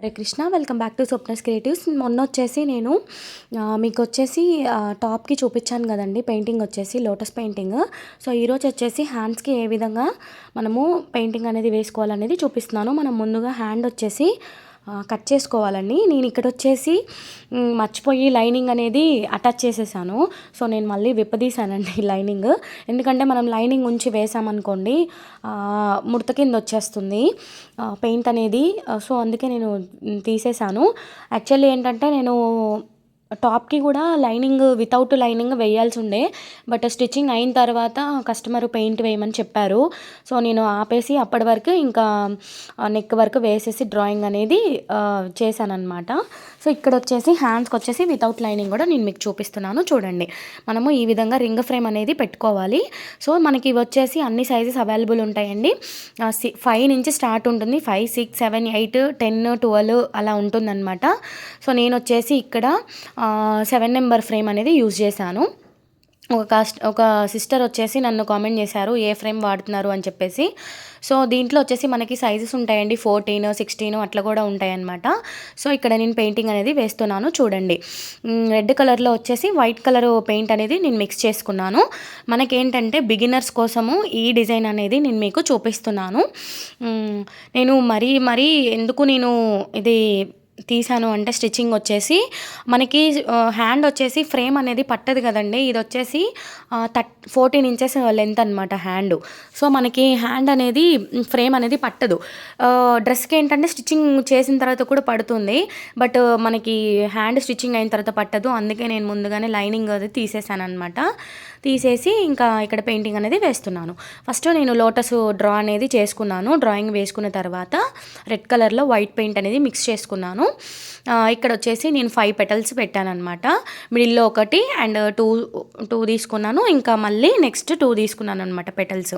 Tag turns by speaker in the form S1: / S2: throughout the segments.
S1: Hare Krishna welcome back to Swapna's creatives. మొన్న వచ్చేసి నేను మీకు వచ్చేసి టాప్కి చూపించాను కదండి పెయింటింగ్ వచ్చేసి లోటస్ పెయింటింగ్. సో ఈరోజు వచ్చేసి హ్యాండ్స్కి ఏ విధంగా మనము పెయింటింగ్ అనేది వేసుకోవాలనేది చూపిస్తున్నాను. మనం ముందుగా హ్యాండ్ వచ్చేసి కట్ చేసుకోవాలండి. నేను ఇక్కడ వచ్చేసి మర్చిపోయి లైనింగ్ అనేది అటాచ్ చేసేసాను. సో నేను మళ్ళీ విప్పదీశానండి లైనింగ్. ఎందుకంటే మనం లైనింగ్ ఉంచి వేసామనుకోండి ముడత కింద వచ్చేస్తుంది పెయింట్ అనేది. సో అందుకే నేను తీసేసాను. యాక్చువల్లీ ఏంటంటే నేను టాప్కి కూడా లైనింగ్ వితౌట్ లైనింగ్ వేయాల్సి ఉండే. బట్ స్టిచ్చింగ్ అయిన తర్వాత కస్టమర్ పెయింట్ వేయమని చెప్పారు. సో నేను ఆపేసి అప్పటి వరకు ఇంకా నెక్ వరకు వేసేసి డ్రాయింగ్ అనేది చేశాను అనమాట సో ఇక్కడ వచ్చేసి హ్యాండ్స్కి వచ్చేసి వితౌట్ లైనింగ్ కూడా నేను మీకు చూపిస్తున్నాను. చూడండి. మనము ఈ విధంగా రింగ్ ఫ్రేమ్ అనేది పెట్టుకోవాలి. సో మనకి ఇవి వచ్చేసి అన్ని సైజెస్ అవైలబుల్ ఉంటాయండి. ఫైవ్ నుంచి స్టార్ట్ ఉంటుంది. Five six seven eight ten twelve అలా ఉంటుందన్నమాట. సో నేను వచ్చేసి ఇక్కడ సెవెన్ నెంబర్ ఫ్రేమ్ అనేది యూజ్ చేశాను. ఒక కాస్ట్ ఒక సిస్టర్ వచ్చేసి నన్ను కామెంట్ చేశారు ఏ ఫ్రేమ్ వాడుతున్నారు అని చెప్పేసి. సో దీంట్లో వచ్చేసి మనకి సైజెస్ ఉంటాయండి ఫోర్టీన్ సిక్స్టీన్ అట్లా కూడా ఉంటాయన్నమాట. సో ఇక్కడ నేను పెయింటింగ్ అనేది వేస్తున్నాను చూడండి. రెడ్ కలర్లో వచ్చేసి వైట్ కలర్ పెయింట్ అనేది నేను మిక్స్ చేసుకున్నాను. మనకేంటంటే బిగినర్స్ కోసము ఈ డిజైన్ అనేది నేను మీకు చూపిస్తున్నాను. నేను మరీ మరీ ఎందుకు నేను ఇది తీసాను అంటే స్టిచ్చింగ్ వచ్చేసి మనకి హ్యాండ్ వచ్చేసి ఫ్రేమ్ అనేది పట్టదు కదండి. ఇది వచ్చేసి థర్ట్ ఫోర్టీన్ ఇంచెస్ లెంత్ అనమాట హ్యాండ్. సో మనకి హ్యాండ్ అనేది ఫ్రేమ్ అనేది పట్టదు. డ్రెస్కి ఏంటంటే స్టిచ్చింగ్ చేసిన తర్వాత కూడా పడుతుంది. బట్ మనకి హ్యాండ్ స్టిచ్చింగ్ అయిన తర్వాత పట్టదు. అందుకే నేను ముందుగానే లైనింగ్ అది తీసేసాను అనమాట తీసేసి ఇంకా ఇక్కడ పెయింటింగ్ అనేది వేస్తున్నాను. ఫస్ట్ నేను లోటస్ డ్రా అనేది చేసుకున్నాను. డ్రాయింగ్ వేసుకున్న తర్వాత రెడ్ కలర్లో వైట్ పెయింట్ అనేది మిక్స్ చేసుకున్నాను. ఇక్కడ వచ్చేసి నేను ఫైవ్ పెటల్స్ పెట్టాను అనమాట మిడిల్లో ఒకటి అండ్ టూ టూ తీసుకున్నాను. ఇంకా మళ్ళీ నెక్స్ట్ టూ తీసుకున్నాను అనమాట పెటల్స్.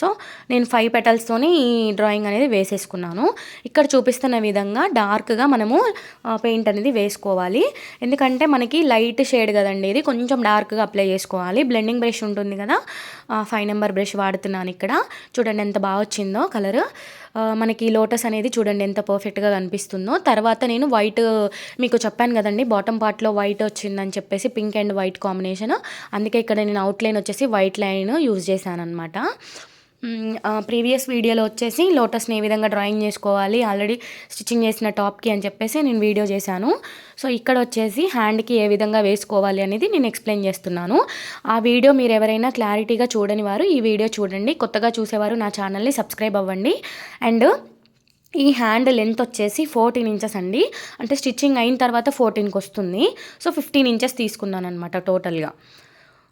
S1: సో నేను ఫైవ్ పెటల్స్తోని ఈ డ్రాయింగ్ అనేది వేసేసుకున్నాను. ఇక్కడ చూపిస్తున్న విధంగా డార్క్గా మనము పెయింట్ అనేది వేసుకోవాలి. ఎందుకంటే మనకి లైట్ షేడ్ కదండి ఇది. కొంచెం డార్క్గా అప్లై చేసుకోవాలి. బ్లెండింగ్ బ్రష్ ఉంటుంది కదా. ఫైవ్ నెంబర్ బ్రష్ వాడుతున్నాను ఇక్కడ. చూడండి ఎంత బాగా వచ్చిందో కలర్ మనకి లోటస్ అనేది చూడండి ఎంత పర్ఫెక్ట్గా కనిపిస్తుందో. తర్వాత నేను వైట్ మీకు చెప్పాను కదండి బాటమ్ పార్ట్లో వైట్ వచ్చిందని చెప్పేసి పింక్ అండ్ వైట్ కాంబినేషన్ అందుకే ఇక్కడ నేను అవుట్లైన్ వచ్చేసి వైట్ లైన్ యూజ్ చేశాను అనమాట ప్రీవియస్ వీడియోలో వచ్చేసి లోటస్ని ఏ విధంగా డ్రాయింగ్ చేసుకోవాలి ఆల్రెడీ స్టిచ్చింగ్ చేసిన టాప్కి అని చెప్పేసి నేను వీడియో చేశాను. సో ఇక్కడ వచ్చేసి హ్యాండ్కి ఏ విధంగా వేసుకోవాలి అనేది నేను ఎక్స్ప్లెయిన్ చేస్తున్నాను. ఆ వీడియో మీరు ఎవరైనా క్లారిటీగా చూడని వారు ఈ వీడియో చూడండి. కొత్తగా చూసేవారు నా ఛానల్ని సబ్స్క్రైబ్ అవ్వండి. అండ్ ఈ హ్యాండ్ లెంత్ వచ్చేసి ఫోర్టీన్ ఇంచెస్ అండి. అంటే స్టిచ్చింగ్ అయిన తర్వాత ఫోర్టీన్కి వస్తుంది. సో ఫిఫ్టీన్ ఇంచెస్ తీసుకున్నాను అనమాట టోటల్గా.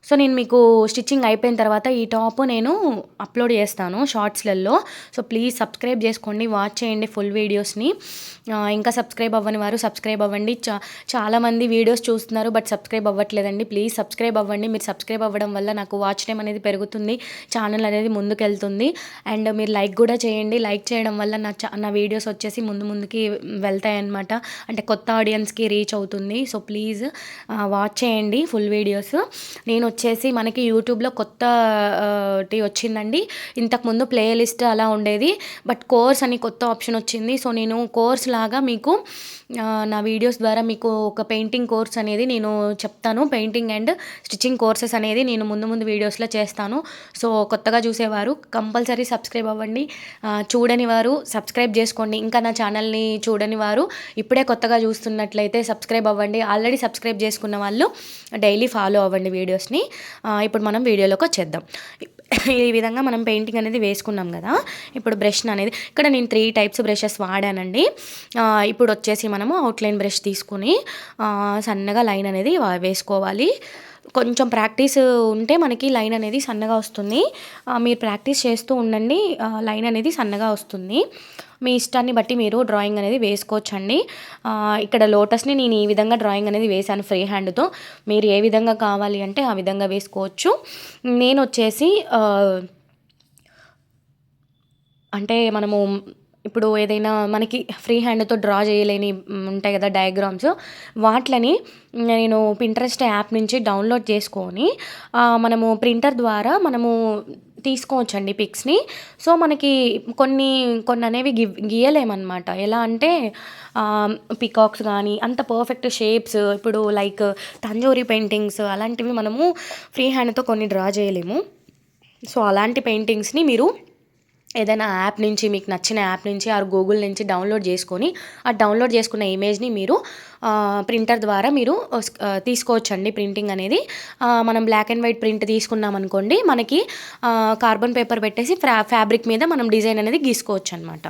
S1: సో నేను మీకు స్టిచ్చింగ్ అయిపోయిన తర్వాత ఈ టాప్ నేను అప్లోడ్ చేస్తాను షార్ట్స్లలో. సో ప్లీజ్ సబ్స్క్రైబ్ చేసుకోండి వాచ్ చేయండి ఫుల్ వీడియోస్ని. ఇంకా సబ్స్క్రైబ్ అవ్వని వారు సబ్స్క్రైబ్ అవ్వండి. చా చాలామంది వీడియోస్ చూస్తున్నారు బట్ సబ్స్క్రైబ్ అవ్వట్లేదండి. ప్లీజ్ సబ్స్క్రైబ్ అవ్వండి. మీరు సబ్స్క్రైబ్ అవ్వడం వల్ల నాకు వాచ్ టైం అనేది పెరుగుతుంది ఛానల్ అనేది ముందుకెళ్తుంది. అండ్ మీరు లైక్ కూడా చేయండి. లైక్ చేయడం వల్ల నా చా నా వీడియోస్ వచ్చేసి ముందు ముందుకి వెళ్తాయన్నమాట. అంటే కొత్త ఆడియన్స్కి రీచ్ అవుతుంది. సో ప్లీజ్ వాచ్ చేయండి ఫుల్ వీడియోస్. నేను వచ్చేసి మనకి యూట్యూబ్లో కొత్త వచ్చిందండి. ఇంతకుముందు ప్లేలిస్ట్ అలా ఉండేది. బట్ కోర్స్ అని కొత్త ఆప్షన్ వచ్చింది. సో నేను కోర్స్ లాగా మీకు నా వీడియోస్ ద్వారా మీకు ఒక పెయింటింగ్ కోర్స్ అనేది నేను చెప్తాను. పెయింటింగ్ అండ్ స్టిచ్చింగ్ కోర్సెస్ అనేది నేను ముందు ముందు వీడియోస్లో చేస్తాను. సో కొత్తగా చూసేవారు కంపల్సరీ సబ్స్క్రైబ్ అవ్వండి. చూడని వారు సబ్స్క్రైబ్ చేసుకోండి. ఇంకా నా ఛానల్ని చూడని వారు ఇప్పుడే కొత్తగా చూస్తున్నట్లయితే సబ్స్క్రైబ్ అవ్వండి. ఆల్రెడీ సబ్స్క్రైబ్ చేసుకున్న వాళ్ళు డైలీ ఫాలో అవ్వండి వీడియోస్ని. ఆ, ఇప్పుడు మనం వీడియోలోకి వచ్చేద్దాం. ఈ విధంగా మనం పెయింటింగ్ అనేది వేసుకున్నాం కదా ఇప్పుడు బ్రష్ అనేది. ఇక్కడ నేను త్రీ టైప్స్ బ్రషెస్ వాడానండి. ఇప్పుడు వచ్చేసి మనము అవుట్లైన్ బ్రష్ తీసుకుని సన్నగా లైన్ అనేది వేసుకోవాలి. కొంచెం ప్రాక్టీస్ ఉంటే మనకి లైన్ అనేది సన్నగా వస్తుంది. మీరు ప్రాక్టీస్ చేస్తూ ఉండండి. లైన్ అనేది సన్నగా వస్తుంది. మీ ఇష్టాన్ని బట్టి మీరు డ్రాయింగ్ అనేది వేసుకోవచ్చండి. ఇక్కడ లోటస్ని నేను ఈ విధంగా డ్రాయింగ్ అనేది వేశాను ఫ్రీ హ్యాండ్తో. మీరు ఏ విధంగా కావాలి అంటే ఆ విధంగా వేసుకోవచ్చు. నేను వచ్చేసి అంటే మనము ఇప్పుడు ఏదైనా మనకి ఫ్రీ హ్యాండ్తో డ్రా చేయలేని ఉంటాయి కదా డయాగ్రామ్స్ వాటిని నేను పింట్రెస్ట్ యాప్ నుంచి డౌన్లోడ్ చేసుకొని మనము ప్రింటర్ ద్వారా మనము తీసుకోవచ్చండి పిక్స్ని సో మనకి కొన్ని కొన్ని అనేవి గి గీయలేమన్నమాట. ఎలా అంటే పికాక్స్ కానీ అంత పర్ఫెక్ట్ షేప్స్ ఇప్పుడు లైక్ తంజూరి పెయింటింగ్స్ అలాంటివి మనము ఫ్రీ హ్యాండ్తో కొన్ని డ్రా చేయలేము. సో అలాంటి పెయింటింగ్స్ని మీరు ఏదైనా యాప్ నుంచి మీకు నచ్చిన యాప్ నుంచి ఆ గూగుల్ నుంచి డౌన్లోడ్ చేసుకొని ఆ డౌన్లోడ్ చేసుకున్న ఇమేజ్ని మీరు ప్రింటర్ ద్వారా మీరు తీసుకోవచ్చండి. ప్రింటింగ్ అనేది మనం బ్లాక్ అండ్ వైట్ ప్రింట్ తీసుకున్నాం అనుకోండి మనకి కార్బన్ పేపర్ పెట్టేసి ఫ్యా ఫ్యాబ్రిక్ మీద మనం డిజైన్ అనేది గీసుకోవచ్చు అనమాట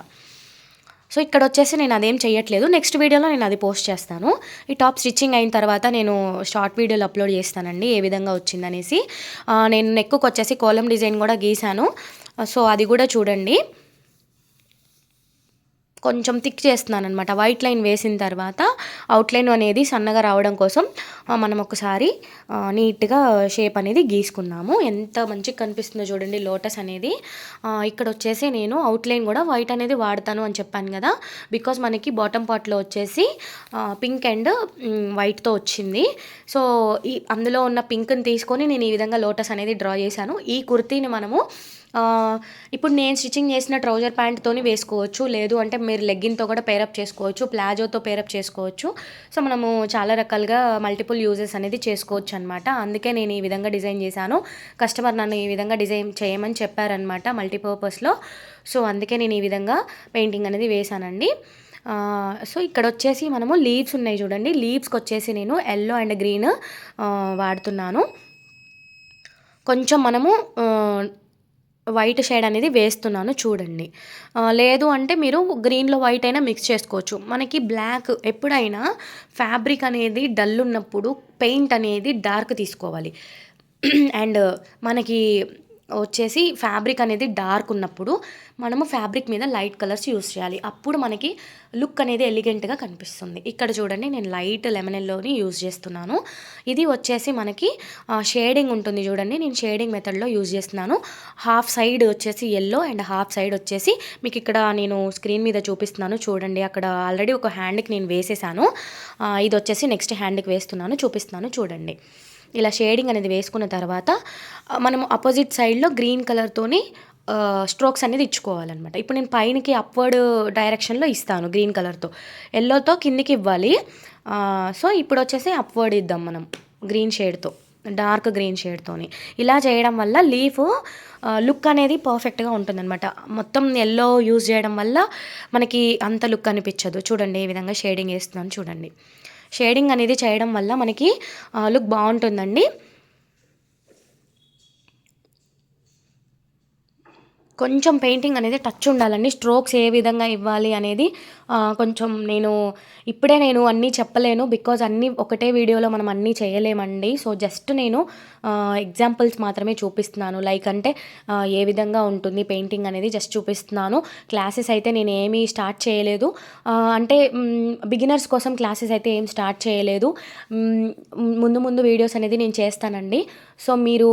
S1: సో ఇక్కడ వచ్చేసి నేను అదేం చేయట్లేదు నెక్స్ట్ వీడియోలో నేను అది పోస్ట్ చేస్తాను. ఈ టాప్ స్టిచ్చింగ్ అయిన తర్వాత నేను షార్ట్ వీడియోలు అప్లోడ్ చేస్తానండి ఏ విధంగా వచ్చిందనేసి. నేను నెక్కుకు వచ్చేసి కోలం డిజైన్ కూడా గీసాను సో అది కూడా చూడండి. కొంచెం థిక్ చేస్తున్నాను అనమాట వైట్ లైన్ వేసిన తర్వాత అవుట్లైన్ అనేది సన్నగా రావడం కోసం మనం ఒకసారి నీట్గా షేప్ అనేది గీసుకున్నాము ఎంత మంచిగా కనిపిస్తుందో చూడండి లోటస్ అనేది. ఇక్కడ వచ్చేసి నేను అవుట్లైన్ కూడా వైట్ అనేది వాడతాను అని చెప్పాను కదా. బికాజ్ మనకి బాటమ్ పార్ట్లో వచ్చేసి పింక్ అండ్ వైట్తో వచ్చింది. సో ఈ అందులో ఉన్న పింక్ని తీసుకొని నేను ఈ విధంగా లోటస్ అనేది డ్రా చేశాను. ఈ కుర్తీని మనము ఇప్పుడు నేను స్టిచ్చింగ్ చేసిన ట్రౌజర్ ప్యాంట్తోని వేసుకోవచ్చు. లేదు అంటే మీరు లెగ్గిన్తో కూడా పేరప్ చేసుకోవచ్చు ప్లాజోతో పేరప్ చేసుకోవచ్చు. సో మనము చాలా రకాలుగా మల్టిపుల్ యూజెస్ అనేది చేసుకోవచ్చు అనమాట అందుకే నేను ఈ విధంగా డిజైన్ చేశాను. కస్టమర్ నన్ను ఈ విధంగా డిజైన్ చేయమని చెప్పారనమాట మల్టీపర్పస్లో. సో అందుకే నేను ఈ విధంగా పెయింటింగ్ అనేది వేశానండి. సో ఇక్కడ వచ్చేసి మనము లీవ్స్ ఉన్నాయి చూడండి. లీవ్స్కి వచ్చేసి నేను ఎల్లో అండ్ గ్రీన్ వాడుతున్నాను. కొంచెం మనము వైట్ షేడ్ అనేది వేస్తున్నాను చూడండి. లేదు అంటే మీరు గ్రీన్లో వైట్ అయినా మిక్స్ చేసుకోవచ్చు. మనకి బ్లాక్ ఎప్పుడైనా ఫ్యాబ్రిక్ అనేది డల్ ఉన్నప్పుడు పెయింట్ అనేది డార్క్ తీసుకోవాలి. అండ్ మనకి వచ్చేసి ఫ్యాబ్రిక్ అనేది డార్క్ ఉన్నప్పుడు మనము ఫ్యాబ్రిక్ మీద లైట్ కలర్స్ యూస్ చేయాలి. అప్పుడు మనకి లుక్ అనేది ఎలిగెంట్గా కనిపిస్తుంది. ఇక్కడ చూడండి నేను లైట్ లెమన్ ఎల్లోని యూజ్ చేస్తున్నాను. ఇది వచ్చేసి మనకి షేడింగ్ ఉంటుంది చూడండి నేను షేడింగ్ మెథడ్లో యూజ్ చేస్తున్నాను. హాఫ్ సైడ్ వచ్చేసి ఎల్లో అండ్ హాఫ్ సైడ్ వచ్చేసి మీకు ఇక్కడ నేను స్క్రీన్ మీద చూపిస్తున్నాను. చూడండి అక్కడ ఆల్రెడీ ఒక హ్యాండ్కి నేను వేసేసాను. ఇది వచ్చేసి నెక్స్ట్ హ్యాండ్కి వేస్తున్నాను చూపిస్తున్నాను చూడండి. ఇలా షేడింగ్ అనేది వేసుకున్న తర్వాత మనం అపోజిట్ సైడ్లో గ్రీన్ కలర్తోని స్ట్రోక్స్ అనేది ఇచ్చుకోవాలన్నమాట. ఇప్పుడు నేను పైనకి అప్వర్డ్ డైరెక్షన్లో ఇస్తాను గ్రీన్ కలర్తో ఎల్లోతో కిందికి ఇవ్వాలి. సో ఇప్పుడు వచ్చేసి అప్వర్డ్ ఇద్దాం మనం గ్రీన్ షేడ్తో డార్క్ గ్రీన్ షేడ్తోని ఇలా చేయడం వల్ల లీఫ్ లుక్ అనేది పర్ఫెక్ట్గా ఉంటుందన్నమాట. మొత్తం ఎల్లో యూజ్ చేయడం వల్ల మనకి అంత లుక్ అనిపించదు. చూడండి ఈ విధంగా షేడింగ్ వేస్తున్నాను చూడండి. షేడింగ్ అనేది చేయడం వల్ల మనకి లుక్ బాగుంటుందండి. కొంచెం పెయింటింగ్ అనేది టచ్ ఉండాలండి. స్ట్రోక్స్ ఏ విధంగా ఇవ్వాలి అనేది కొంచెం నేను ఇప్పుడే నేను అన్నీ చెప్పలేను. బికాజ్ అన్నీ ఒకటే వీడియోలో మనం అన్నీ చేయలేమండి. సో జస్ట్ నేను ఎగ్జాంపుల్స్ మాత్రమే చూపిస్తున్నాను. లైక్ అంటే ఏ విధంగా ఉంటుంది పెయింటింగ్ అనేది జస్ట్ చూపిస్తున్నాను. క్లాసెస్ అయితే నేను ఏమీ స్టార్ట్ చేయలేదు. అంటే బిగినర్స్ కోసం క్లాసెస్ అయితే ఏం స్టార్ట్ చేయలేదు. ముందు ముందు వీడియోస్ అనేది నేను చేస్తానండి. సో మీరు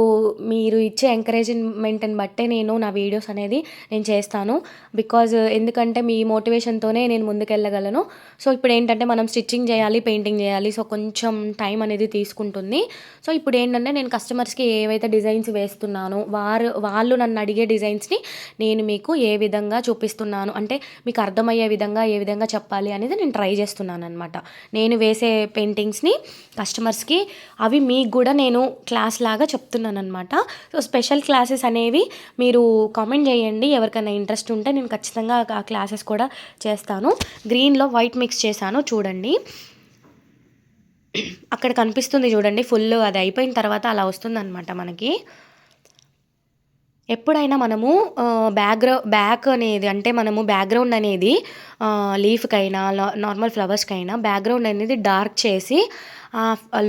S1: మీరు ఇచ్చే ఎంకరేజ్మెంట్ని బట్టే నేను నా వీడియోస్ అనేది నేను చేస్తాను. బికాజ్ uh, ఎందుకంటే మీ మోటివేషన్తోనే నేను ముందుకెళ్ళగలను. సో ఇప్పుడు ఏంటంటే మనం స్టిచ్చింగ్ చేయాలి పెయింటింగ్ చేయాలి సో కొంచెం టైం అనేది తీసుకుంటుంది. సో ఇప్పుడు ఏంటంటే నేను కస్టమర్స్కి ఏవైతే డిజైన్స్ వేస్తున్నానో వారు వాళ్ళు నన్ను అడిగే డిజైన్స్ని నేను మీకు ఏ విధంగా చూపిస్తున్నాను అంటే మీకు అర్థమయ్యే విధంగా ఏ విధంగా చెప్పాలి అనేది నేను ట్రై చేస్తున్నాను అనమాట నేను వేసే పెయింటింగ్స్ని కస్టమర్స్కి అవి మీకు కూడా నేను క్లాస్ లాగా చెప్తున్నాను అనమాట సో స్పెషల్ క్లాసెస్ అనేవి మీరు కామెంట్ చేయండి. ఎవరికైనా ఇంట్రెస్ట్ ఉంటే నేను ఖచ్చితంగా ఆ క్లాసెస్ కూడా చేస్తాను. గ్రీన్లో వైట్ మిక్స్ చేశాను చూడండి. అక్కడ కనిపిస్తుంది చూడండి ఫుల్ అది అయిపోయిన తర్వాత అలా వస్తుందన్నమాట మనకి. ఎప్పుడైనా మనము బ్యాక్గ్రౌ బ్యాక్ అనేది అంటే మనము బ్యాక్గ్రౌండ్ అనేది లీఫ్కైనా నార్మల్ ఫ్లవర్స్కైనా బ్యాక్గ్రౌండ్ అనేది డార్క్ చేసి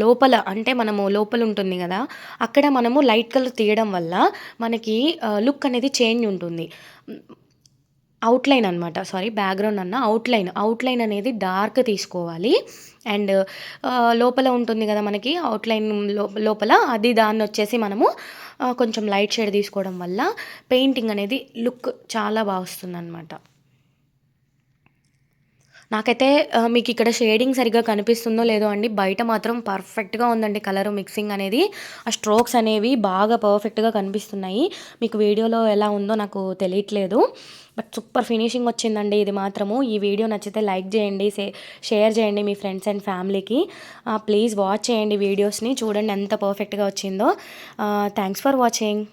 S1: లోపల అంటే మనము లోపల ఉంటుంది కదా అక్కడ మనము లైట్ కలర్ తీయడం వల్ల మనకి లుక్ అనేది చేంజ్ ఉంటుంది. అవుట్లైన్ అనమాట సారీ బ్యాక్గ్రౌండ్ అన్న అవుట్లైన్. అవుట్లైన్ అనేది డార్క్ తీసుకోవాలి. అండ్ లోపల ఉంటుంది కదా మనకి అవుట్లైన్ లోపల అది దాన్ని వచ్చేసి మనము కొంచెం లైట్ షేడ్ తీసుకోవడం వల్ల పెయింటింగ్ అనేది లుక్ చాలా బాగా వస్తుంది అనమాట నాకైతే మీకు ఇక్కడ షేడింగ్ సరిగ్గా కనిపిస్తుందో లేదో అండి బయట మాత్రం పర్ఫెక్ట్గా ఉందండి కలర్ మిక్సింగ్ అనేది. ఆ స్ట్రోక్స్ అనేవి బాగా పర్ఫెక్ట్గా కనిపిస్తున్నాయి. మీకు వీడియోలో ఎలా ఉందో నాకు తెలియట్లేదు. బట్ సూపర్ ఫినిషింగ్ వచ్చిందండి ఇది మాత్రము. ఈ వీడియో నచ్చితే లైక్ చేయండి షేర్ చేయండి మీ ఫ్రెండ్స్ అండ్ ఫ్యామిలీకి. ప్లీజ్ వాచ్ చేయండి వీడియోస్ని చూడండి ఎంత పర్ఫెక్ట్గా వచ్చిందో. Thanks for watching.